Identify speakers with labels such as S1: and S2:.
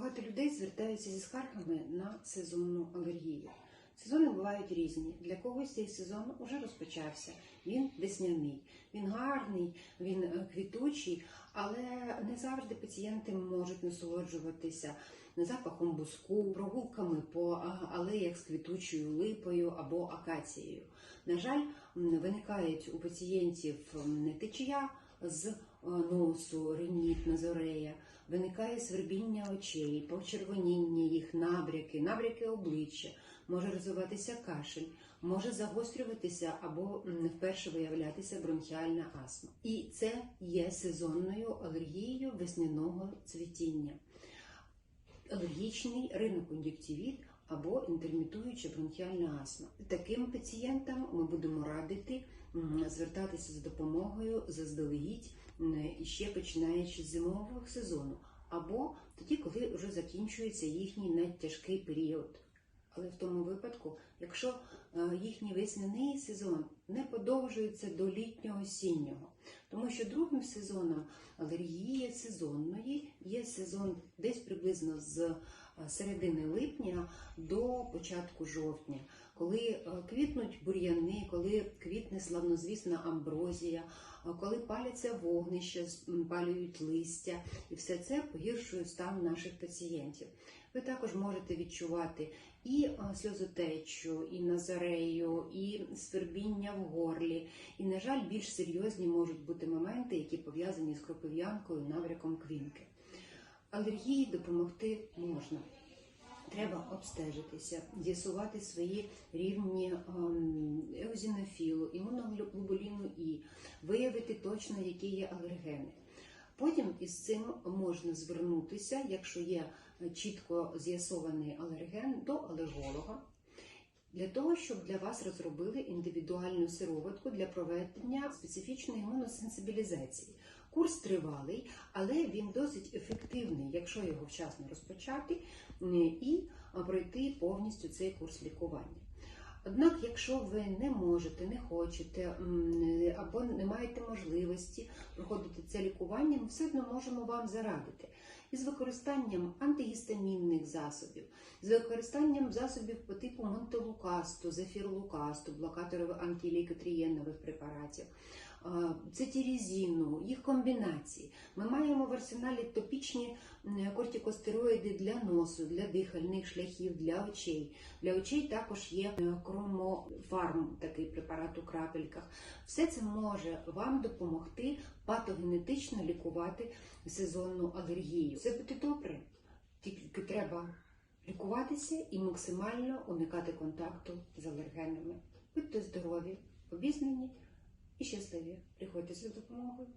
S1: Багато людей звертаються зі скаргами на сезонну алергію. Сезони бувають різні. Для когось цей сезон вже розпочався. Він весняний, він гарний, він е, квітучий, але не завжди пацієнти можуть насолоджуватися запахом буску, прогулками по алеях з квітучою липою або акацією. На жаль, виникають у пацієнтів течія з е, носу, реніт, назорея, виникає свербіння очей, почервоніння їх, набряки, набряки обличчя, може розвиватися кашель, може загострюватися або вперше виявлятися бронхіальна астма. І це є сезонною алергією весняного цвітіння. Алергічний ринокон'юктивіт або інтермітуюча бронхіальна астма. Таким пацієнтам ми будемо радити звертатися за допомогою заздалегідь ще починаючи з зимового сезону, або тоді, коли вже закінчується їхній найтяжкий період. Але в тому випадку, якщо е, їхній весняний сезон не подовжується до літнього осіннього, тому що другим сезоном алергії сезонної є сезон десь приблизно з середини липня до початку жовтня, коли е, квітнуть бур'яни, коли квітне славнозвісна амброзія, е, коли паляться вогнища, спалюють листя, і все це погіршує стан наших пацієнтів. Ви також можете відчувати і е, сльозотечу, і назарею, і свербіння в горлі. І, на жаль, більш серйозні можуть бути моменти, які пов'язані з кропив'янкою, навряком квінки. Алергії допомогти можна. Треба обстежитися, з'ясувати свої рівні ем, еозінофілу, імуноглобуліну І, виявити точно, які є алергени. Потім із цим можна звернутися, якщо є е, чітко з'ясований алерген, до алерголога, для того, щоб для вас розробили індивідуальну сироватку для проведення специфічної імуносенсибілізації. Курс тривалий, але він досить ефективний, якщо його вчасно розпочати і пройти повністю цей курс лікування. Однак, якщо ви не можете, не хочете або не маєте можливості проходити це лікування, ми все одно можемо вам зарадити із використанням антигістамінних засобів, з використанням засобів по типу монтелукасту, зефірлукасту, блокаторів антилейкотрієнових препаратів, цитірізіну, їх комбінації. Ми маємо в арсеналі топічні кортикостероїди для носу, для дихальних шляхів, для очей. Для очей також є е, кромофарм, такий препарат у крапельках. Все це може вам допомогти патогенетично лікувати сезонну алергію. Це буде добре, тільки треба лікуватися і максимально уникати контакту з алергенами. Будьте здорові, обізнані і щасливі. Приходьте за допомогою.